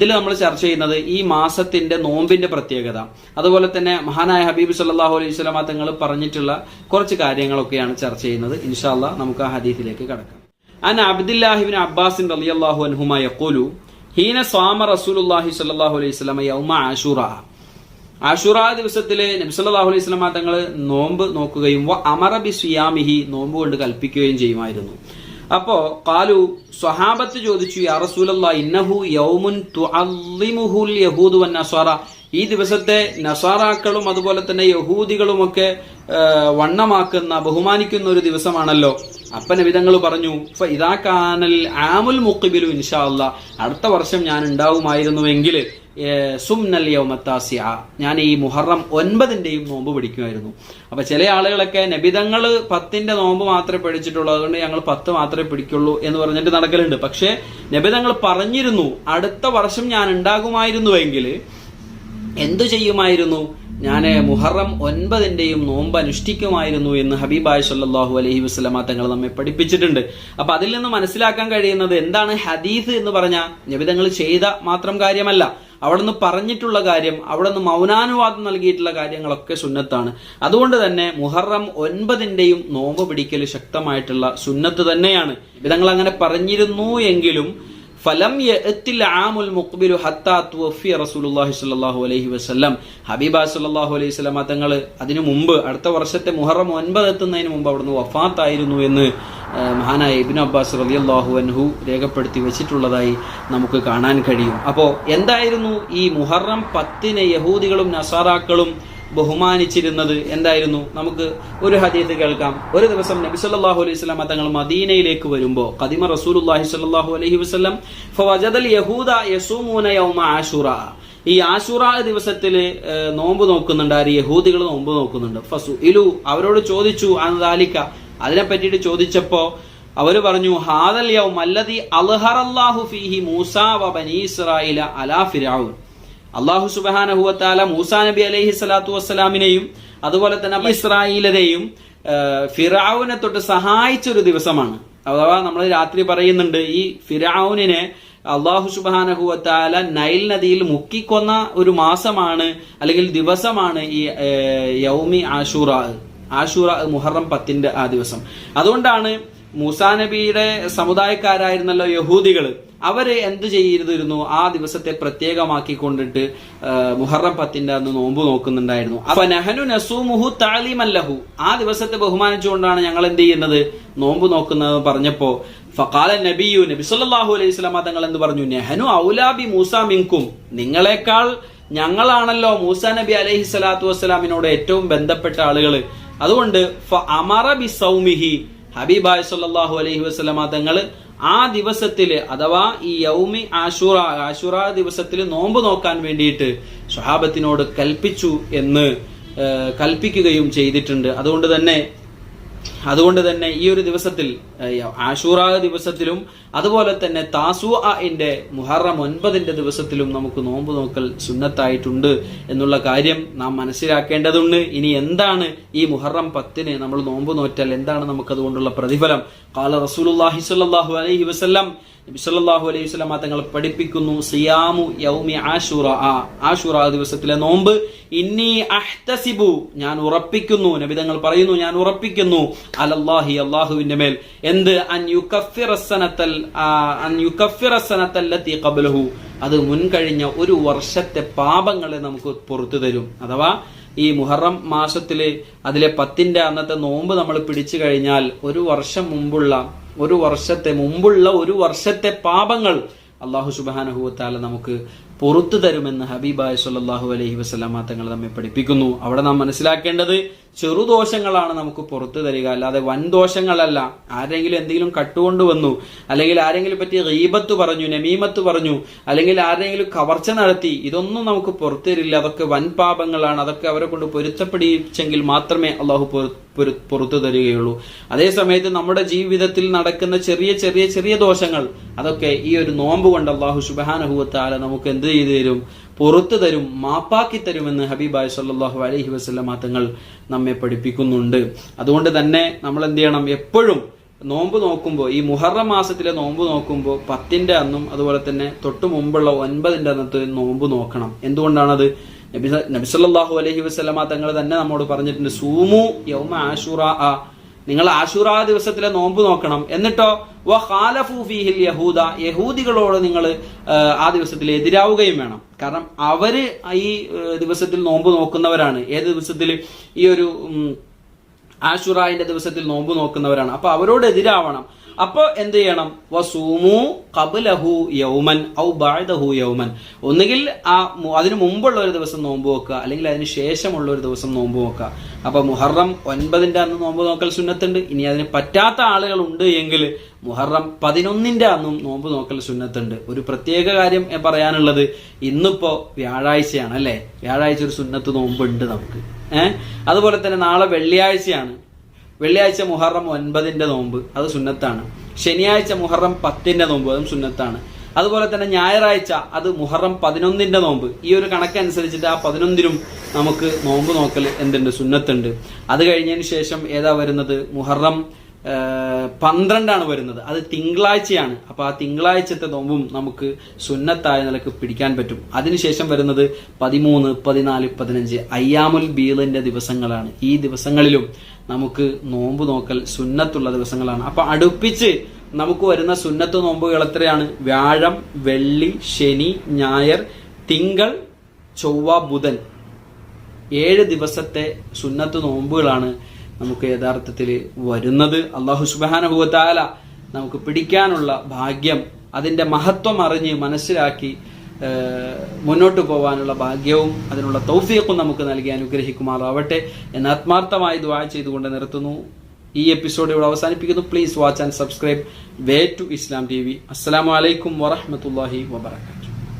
ഇതിൽ നമ്മൾ ചർച്ച ചെയ്യുന്നത് ഈ മാസത്തിന്റെ നോമ്പിന്റെ പ്രത്യേകത. അതുപോലെ തന്നെ മഹാനായ ഹബീബ് സല്ലാഹു അലൈഹി സ്വലാമ തങ്ങൾ പറഞ്ഞിട്ടുള്ള കുറച്ച് കാര്യങ്ങളൊക്കെയാണ് ചർച്ച ചെയ്യുന്നത്. ഇൻഷാല്ല നമുക്ക് ആ ഹദീഫിലേക്ക് കടക്കാം. അൻ അബ്ദുല്ലാഹിബിൻ അബ്ബാസിൻ റളിയല്ലാഹു അൻഹുമ യഖൂലു ഹീന സ്വാമ റസൂലുള്ളാഹി സ്വല്ലല്ലാഹു അലൈഹി സ്വലാമ യൗമ ആഷുറ. ആഷുറ ദിവസത്തിൽ നബ്സല്ലാഹു അലൈഹി സ്വലമ തങ്ങൾ നോമ്പ് നോക്കുകയും അമറബി സിയാമിഹി നോമ്പ് കൊണ്ട് കൽപ്പിക്കുകയും ചെയ്യുമായിരുന്നു. അപ്പോ കാലു സ്വഹാബത്ത് ചോദിച്ചു യാ റസൂലല്ലാ ഇന്നഹു യൗമുൻ തുഅല്ലിമുഹുൽ യഹൂദു വൻ നസ്വാറ. ഈ ദിവസത്തെ നസാറാക്കളും അതുപോലെ തന്നെ യഹൂദികളുമൊക്കെ വണ്ണമാക്കുന്ന ബഹുമാനിക്കുന്ന ഒരു ദിവസമാണല്ലോ. അപ്പ വിധങ്ങൾ പറഞ്ഞു "ഫ ഇദാ കാനൽ ആമുൽ മുക്കിബിലു ഇൻഷാ അല്ലാ. അടുത്ത വർഷം ഞാൻ ഉണ്ടാവുമായിരുന്നുവെങ്കിൽ സുംനൽ യൗമത്താസിയ ഞാൻ ഈ മുഹറം ഒൻപതിന്റെയും നോമ്പ് പിടിക്കുമായിരുന്നു. അപ്പൊ ചില ആളുകളൊക്കെ നബിതങ്ങൾ പത്തിന്റെ നോമ്പ് മാത്രമേ പിടിച്ചിട്ടുള്ളൂ. അതുകൊണ്ട് ഞങ്ങൾ പത്ത് മാത്രമേ പിടിക്കുള്ളൂ എന്ന് പറഞ്ഞിട്ട് നടക്കലുണ്ട്. പക്ഷേ നബിതങ്ങൾ പറഞ്ഞിരുന്നു അടുത്ത വർഷം ഞാൻ ഉണ്ടാകുമായിരുന്നുവെങ്കിൽ എന്തു ചെയ്യുമായിരുന്നു? ഞാൻ മുഹറം ഒൻപതിന്റെയും നോമ്പ് അനുഷ്ഠിക്കുമായിരുന്നു എന്ന് ഹബീബായ് സല്ലാഹു അലഹി വസ്ലമ തങ്ങൾ നമ്മെ പഠിപ്പിച്ചിട്ടുണ്ട്. അപ്പൊ അതിൽ നിന്ന് മനസ്സിലാക്കാൻ കഴിയുന്നത് എന്താണ് ഹദീസ് എന്ന് പറഞ്ഞ നബിതങ്ങൾ ചെയ്ത മാത്രം കാര്യമല്ല. അവിടെ നിന്ന് പറഞ്ഞിട്ടുള്ള കാര്യം അവിടെ നിന്ന് മൗനാനുവാദം നൽകിയിട്ടുള്ള കാര്യങ്ങളൊക്കെ സുന്നത്താണ്. അതുകൊണ്ട് തന്നെ മുഹറം ഒൻപതിന്റെയും നോമ്പ് പിടിക്കൽ ശക്തമായിട്ടുള്ള സുന്നത്ത് തന്നെയാണ്. വിധങ്ങൾ അങ്ങനെ പറഞ്ഞിരുന്നു എങ്കിലും ഫലം ആമുൽ മുഖ്ബിലു ഹത്താ റസൂലുല്ലാഹി സ്വല്ലല്ലാഹു അലൈഹി വസല്ലം. ഹബീബ സ്വല്ലല്ലാഹു അലൈഹി വസല്ലം തങ്ങൾ അതിനു മുമ്പ് അടുത്ത വർഷത്തെ മുഹറം ഒൻപത് എത്തുന്നതിന് മുമ്പ് അവിടുന്ന് വഫാത്തായിരുന്നു എന്ന് മഹാനായ ഇബിൻ അബ്ബാസ് റളിയല്ലാഹു അൻഹു രേഖപ്പെടുത്തി വെച്ചിട്ടുള്ളതായി നമുക്ക് കാണാൻ കഴിയും. അപ്പോൾ എന്തായിരുന്നു ഈ മുഹറം പത്തിന് യഹൂദികളും നസാറാക്കളും ബഹുമാനിച്ചിരുന്നത്? എന്തായിരുന്നു? നമുക്ക് ഒരു ഹദീത്ത് കേൾക്കാം. ഒരു ദിവസം നബി സല്ലല്ലാഹു അലൈഹി വസല്ലം തങ്ങൾ മദീനയിലേക്ക് വരുമ്പോൾ ഖദിമ റസൂലുള്ളാഹി സ്വല്ലല്ലാഹു അലൈഹി വസല്ലം ഫവജദൽ യഹൂദ യസൂമൂന യൗമ ആശുറ. ഈ ആശുറ ദിവസത്തിൽ നോമ്പ് നോക്കുന്നുണ്ട്. ആര്? യഹൂദികൾ നോമ്പ് നോക്കുന്നുണ്ട്. ഫസു ഇലു അവരോട് ചോദിച്ചു അതാലിക്ക അതിനെ പറ്റിയിട്ട് ചോദിച്ചപ്പോ അവർ പറഞ്ഞു ഹാദൽ യൗം അൽഹറല്ലാഹു ഫീഹി മൂസ ഇസ്രായില അലാ ഫിർഔൻ അള്ളാഹു സുബാനഹുവത്താല മൂസാ നബി അലൈഹി സ്വലാത്തു വസ്സലാമിനെയും അതുപോലെ തന്നെ ഇസ്രായേലരെയും ഫിറാവുനെ തൊട്ട് സഹായിച്ച ഒരു ദിവസമാണ്. അഥവാ നമ്മൾ രാത്രി പറയുന്നുണ്ട് ഈ ഫിറാവുനെ അള്ളാഹു സുബാനഹുവത്താല നൈൽ നദിയിൽ മുക്കിക്കൊന്ന ഒരു മാസമാണ് അല്ലെങ്കിൽ ദിവസമാണ് ഈ യൗമി ആഷൂറ. ആഷൂറ മുഹറം പത്തിന്റെ ആ ദിവസം. അതുകൊണ്ടാണ് മൂസാ നബിയുടെ സമുദായക്കാരായിരുന്നല്ലോ യഹൂദികൾ അവർ എന്ത് ചെയ്തിരുന്നു? ആ ദിവസത്തെ പ്രത്യേകമാക്കി കൊണ്ടിട്ട് മുഹറം പത്തിന്റെ അന്ന് നോമ്പ് നോക്കുന്നുണ്ടായിരുന്നു. അപ്പൊ നെഹനു നസൂമുഹു താലിമല്ലഹു ആ ദിവസത്തെ ബഹുമാനിച്ചുകൊണ്ടാണ് ഞങ്ങൾ എന്ത് ചെയ്യുന്നത്? നോമ്പ് നോക്കുന്നത് പറഞ്ഞപ്പോ ഫക്കാല നബിയു നബി സല്ലല്ലാഹു അലൈഹി സ്വലാമ തങ്ങൾ എന്ന് പറഞ്ഞു? നെഹനു ഔലാബി മൂസ മിങ്കും. നിങ്ങളെക്കാൾ ഞങ്ങളാണല്ലോ മൂസ നബി അലൈഹി സ്വലാത്തു വസ്സലാമിനോട് ഏറ്റവും ബന്ധപ്പെട്ട ആളുകൾ അതുകൊണ്ട് അമറ ബി സൗമിഹി സല്ലല്ലാഹു അലൈഹി വസല്ലമ തങ്ങൾ ആ ദിവസത്തിൽ അഥവാ ഈ യൗമി ആഷുറ ആഷുറ ദിവസത്തിൽ നോമ്പ് നോക്കാൻ വേണ്ടിയിട്ട് സ്വഹാബത്തിനോട് കൽപ്പിച്ചു എന്ന് കൽപ്പിക്കുകയും ചെയ്തിട്ടുണ്ട്. അതുകൊണ്ട് തന്നെ അതുകൊണ്ട് തന്നെ ഈ ഒരു ദിവസത്തിൽ ആഷൂറാ ദിവസത്തിലും അതുപോലെ തന്നെ താസു അന്റെ മുഹറം ഒൻപതിന്റെ ദിവസത്തിലും നമുക്ക് നോമ്പ് നോക്കൽ സുന്നത്തായിട്ടുണ്ട് എന്നുള്ള കാര്യം നാം മനസ്സിലാക്കേണ്ടതുണ്ട്. ഇനി എന്താണ് ഈ മുഹറം പത്തിന് നമ്മൾ നോമ്പ് നോറ്റാൽ? എന്താണ് നമുക്ക് അതുകൊണ്ടുള്ള പ്രതിഫലം? കാല റസൂൽ സ്വല്ലല്ലാഹു അലൈഹി വസല്ലം നബി സല്ലല്ലാഹു അലൈഹി സ്വലാമ തങ്ങൾ പഠിപ്പിക്കുന്നു സിയാമു യൗമി ആഷുറ ആഷുറ ദിവസത്തിലെ നോമ്പ്. ഇന്നി അഹ്തസിബു ഞാൻ ഉറപ്പിക്കുന്നു നബി തങ്ങൾ പറയുന്നു ഞാൻ ഉറപ്പിക്കുന്നു അലല്ലാഹി അള്ളാഹുവിന്റെ മേൽ. എന്ത്? അൻ അൻ ഖബ്ലഹു. അത് മുൻകഴിഞ്ഞ ഒരു വർഷത്തെ പാപങ്ങളെ നമുക്ക് പുറത്തു തരും. അഥവാ ഈ മുഹറം മാസത്തിലെ അതിലെ പത്തിന്റെ അന്നത്തെ നോമ്പ് നമ്മൾ പിടിച്ചു കഴിഞ്ഞാൽ ഒരു വർഷം മുമ്പുള്ള ഒരു വർഷത്തെ മുമ്പുള്ള ഒരു വർഷത്തെ പാപങ്ങൾ അള്ളാഹു സുബാനഹുവത്താല നമുക്ക് പുറത്തു തരുമെന്ന് ഹബീബായ് സല്ലല്ലാഹു അലഹി വസ്ലാമ തങ്ങൾ നമ്മെ പഠിപ്പിക്കുന്നു. അവിടെ നാം മനസ്സിലാക്കേണ്ടത് ചെറുദോഷങ്ങളാണ് നമുക്ക് പുറത്തു തരിക. അല്ലാതെ വൻ ദോഷങ്ങളല്ല ആരെങ്കിലും എന്തെങ്കിലും കട്ടുകൊണ്ട് വന്നു അല്ലെങ്കിൽ ആരെങ്കിലും പറ്റി റീബത്ത് പറഞ്ഞു നമീമത്ത് പറഞ്ഞു അല്ലെങ്കിൽ ആരെങ്കിലും കവർച്ച നടത്തി ഇതൊന്നും നമുക്ക് പുറത്തു തരില്ല. അതൊക്കെ വൻ പാപങ്ങളാണ് അതൊക്കെ അവരെ കൊണ്ട് പൊരുത്തപ്പെടിച്ചെങ്കിൽ മാത്രമേ അള്ളാഹു പുറത്തു തരികയുള്ളൂ. അതേ സമയത്ത് നമ്മുടെ ജീവിതത്തിൽ നടക്കുന്ന ചെറിയ ചെറിയ ചെറിയ ദോഷങ്ങൾ അതൊക്കെ ഈ ഒരു നോമ്പ് കൊണ്ട് അള്ളാഹു സുബാനഹുവത്താല നമുക്ക് എന്ത് ചെയ്തു തരും? പുറത്തു തരും മാപ്പാക്കി തരുമെന്ന് ഹബീബായ് സല്ലാഹു അലഹി വസല്ലമ തങ്ങൾ നമ്മെ പഠിപ്പിക്കുന്നുണ്ട്. അതുകൊണ്ട് തന്നെ നമ്മൾ എന്ത് ചെയ്യണം എപ്പോഴും നോമ്പ് നോക്കുമ്പോൾ ഈ മുഹറം മാസത്തിലെ നോമ്പ് നോക്കുമ്പോൾ പത്തിന്റെ അന്നും അതുപോലെ തന്നെ തൊട്ടു മുമ്പുള്ള ഒൻപതിന്റെ അന്നത്തെ നോമ്പ് നോക്കണം. എന്തുകൊണ്ടാണത്? നബി നബിസല്ലാഹു അലഹി വസ്ലമ തങ്ങൾ തന്നെ നമ്മോട് പറഞ്ഞിട്ടുണ്ട് സൂമു യൗമ ആഷുറ. നിങ്ങൾ ആശുറാ ദിവസത്തിലെ നോമ്പ് നോക്കണം. എന്നിട്ടോ വ യഹൂദ യഹൂദികളോട് നിങ്ങൾ ആ ദിവസത്തിൽ എതിരാവുകയും വേണം. കാരണം അവർ ഈ ദിവസത്തിൽ നോമ്പ് നോക്കുന്നവരാണ്. ഏത് ദിവസത്തിൽ? ഈ ഒരു ആശുറായിന്റെ ദിവസത്തിൽ നോമ്പ് നോക്കുന്നവരാണ്. അപ്പൊ അവരോട് എതിരാവണം. അപ്പൊ എന്ത് ചെയ്യണം? വസൂമു കബുലഹു യൗമൻ ഔ ബാഴ്ദഹു യൗമൻ. ഒന്നുകിൽ ആ അതിന് മുമ്പുള്ള ഒരു ദിവസം നോമ്പ് നോക്കുക അല്ലെങ്കിൽ അതിന് ശേഷമുള്ള ഒരു ദിവസം നോമ്പ് നോക്കുക അപ്പൊ മുഹറം ഒൻപതിന്റെ അന്ന് നോമ്പ് നോക്കൽ സുന്നത്തുണ്ട്. ഇനി അതിന് പറ്റാത്ത ആളുകൾ ഉണ്ട് എങ്കിൽ മുഹറം പതിനൊന്നിന്റെ അന്നും നോമ്പ് നോക്കൽ സുന്നത്തുണ്ട്. ഒരു പ്രത്യേക കാര്യം പറയാനുള്ളത് ഇന്നിപ്പോ വ്യാഴാഴ്ചയാണ് അല്ലെ? വ്യാഴാഴ്ച ഒരു സുന്നത്ത് നോമ്പുണ്ട് നമുക്ക്. ഏഹ് അതുപോലെ തന്നെ നാളെ വെള്ളിയാഴ്ചയാണ്. വെള്ളിയാഴ്ച മുഹറം ഒൻപതിന്റെ നോമ്പ് അത് സുന്നത്താണ്. ശനിയാഴ്ച മുഹറം പത്തിന്റെ നോമ്പ് അതും സുന്നത്താണ്. അതുപോലെ തന്നെ ഞായറാഴ്ച അത് മുഹറം പതിനൊന്നിന്റെ നോമ്പ്. ഈ ഒരു കണക്കനുസരിച്ചിട്ട് ആ പതിനൊന്നിനും നമുക്ക് നോമ്പ് നോക്കൽ എന്തുണ്ട്? സുന്നത്തുണ്ട്. അത് കഴിഞ്ഞതിന് ശേഷം ഏതാ വരുന്നത്? മുഹറം പന്ത്രണ്ടാണ് വരുന്നത്. അത് തിങ്കളാഴ്ചയാണ്. അപ്പൊ ആ തിങ്കളാഴ്ചത്തെ നോമ്പും നമുക്ക് സുന്നത്തായ നിലയ്ക്ക് പിടിക്കാൻ പറ്റും. അതിനുശേഷം വരുന്നത് പതിമൂന്ന് പതിനാല് പതിനഞ്ച് അയ്യാമുൽ ബീലിന്റെ ദിവസങ്ങളാണ്. ഈ ദിവസങ്ങളിലും നമുക്ക് നോമ്പ് നോക്കൽ സുന്നത്തുള്ള ദിവസങ്ങളാണ്. അപ്പൊ അടുപ്പിച്ച് നമുക്ക് വരുന്ന സുന്നത്ത് നോമ്പുകൾ എത്രയാണ്? വ്യാഴം വെള്ളി ശനി ഞായർ തിങ്കൾ ചൊവ്വ ബുധൻ. ഏഴ് ദിവസത്തെ സുന്നത്ത് നോമ്പുകളാണ് നമുക്ക് യഥാർത്ഥത്തിൽ വരുന്നത്. അള്ളാഹു സുബാനുഭവത്താല നമുക്ക് പിടിക്കാനുള്ള ഭാഗ്യം അതിന്റെ മഹത്വം അറിഞ്ഞ് മനസ്സിലാക്കി മുന്നോട്ട് പോകാനുള്ള ഭാഗ്യവും അതിനുള്ള തൗഫീഖും നമുക്ക് നൽകി അനുഗ്രഹിക്കുമാറാവട്ടെ എന്ന് ആത്മാർത്ഥമായി ദുആ ചെയ്തുകൊണ്ട് നിർത്തുന്നു. ഈ എപ്പിസോഡ് ഇവിടെ അവസാനിപ്പിക്കുന്നു. Please watch and subscribe way to Islam T V അസ്സാം വലൈക്കും വറഹ്മത്തുള്ളാഹി വബറകാതുഹു